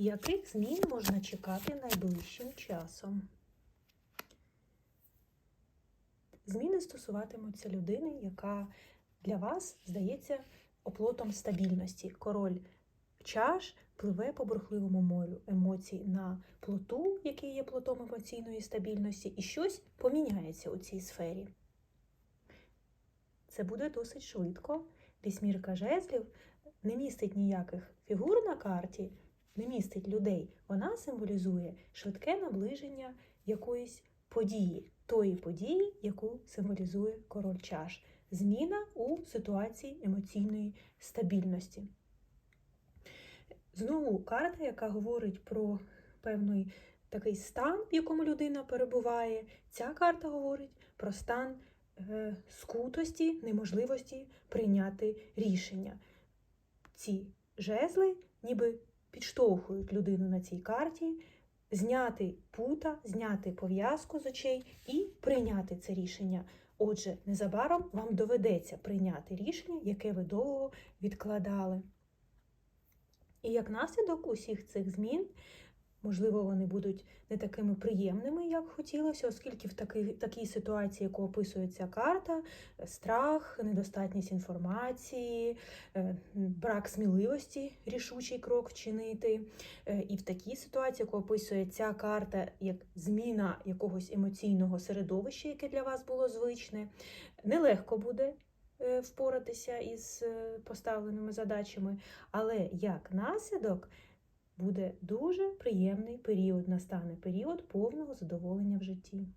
Яких змін можна чекати найближчим часом? Зміни стосуватимуться людини, яка для вас здається оплотом стабільності. Король чаш пливе по бурхливому морю емоцій на плоту, який є плотом емоційної стабільності, і щось поміняється у цій сфері. Це буде досить швидко. Вісьмірка жезлів не містить ніяких фігур на карті, не містить людей. Вона символізує швидке наближення якоїсь події, тої події, яку символізує король чаш. Зміна у ситуації емоційної стабільності. Знову карта, яка говорить про певний такий стан, в якому людина перебуває. Ця карта говорить про стан е, скутості, неможливості прийняти рішення. Ці жезли ніби підштовхують людину на цій карті, зняти пута, зняти пов'язку з очей і прийняти це рішення. Отже, незабаром вам доведеться прийняти рішення, яке ви довго відкладали. І як наслідок усіх цих змін, можливо, вони будуть не такими приємними, як хотілося, оскільки в такій, такій ситуації, яку описує ця карта, страх, недостатність інформації, е, брак сміливості, рішучий крок вчинити. Е, І в такій ситуації, яку описує ця карта, як зміна якогось емоційного середовища, яке для вас було звичне, нелегко буде е, впоратися із е, поставленими задачами, але як наслідок буде дуже приємний період, настане період повного задоволення в житті.